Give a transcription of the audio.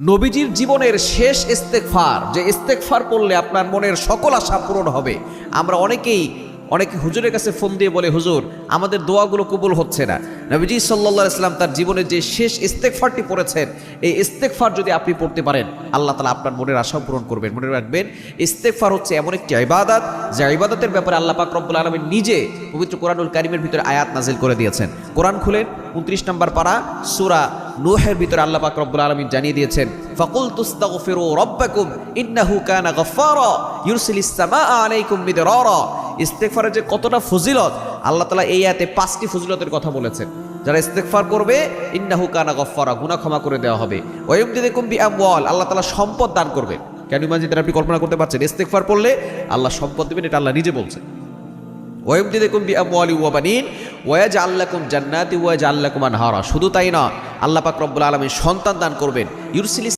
নবীজির জীবনের শেষ ইস্তেকফার যে ইস্তেকফার করলে আপনার মনের সকল আশা পূরণ হবে। আমরা অনেকেই অনেকে হুজুরের কাছে ফোন দিয়ে বলে, হুজুর, আমাদের দোয়াগুলো কবুল হচ্ছে না। নবীজি সাল্লা ইসলাম তার জীবনের যে শেষ ইস্তেকফারটি পড়েছেন, এই ইস্তেকফার যদি আপনি পড়তে পারেন, আল্লাহ তালা আপনার মনের আশাও পূরণ করবেন। মনে রাখবেন ইস্তেকফার হচ্ছে এমন একটি ইবাদত, যে ইবাদতের ব্যাপারে আল্লাহ পাক রব্বুল আলমীর নিজে পবিত্র কোরআনুল কারিমের ভিতরে আয়াত নাজিল করে দিয়েছেন। কোরআন খুলেন, উনত্রিশ নম্বর পারা, সুরা নুহের ভিতরে আল্লাহ পাক রব্বুল আলমিন জানিয়ে দিয়েছেন ফাকুল তুস্তাগফিরু রাব্বাকুম ইন্নাহু কানা গফফারা, ইউরসিলিস সামাআ আলাইকুম মিদরারা। ইস্তেগফারের যে কতটা ফজিলত, আল্লাহ তালা এই আয়াতে পাঁচটি ফজিলতের কথা বলেছেন। যারা ইস্তেগফার করবে, ইন্নাহু কানা গফফারা, গুনাহ ক্ষমা করে দেওয়া হবে। ওয়ায়ুমদিকুম বিআমওয়াল, আল্লাহ তাআলা সম্পদ দান করবেন কেন ইমাজিদের আপনি কল্পনা করতে পারছেন? ইস্তেগফার পড়লে আল্লাহ সম্পদ দেবেন, এটা আল্লাহ নিজে বলছেন। ওয়াইমদিকুম বিআমওয়ালি ওয়া বানিন ওয়াজআল লাকুম জান্নাতি ওয়াজআল লাকুম আনহারা। শুধু তাই না আল্লাহ পাক রব্বুল আলামিন সন্তান দান করবেন। ইউরসিলিস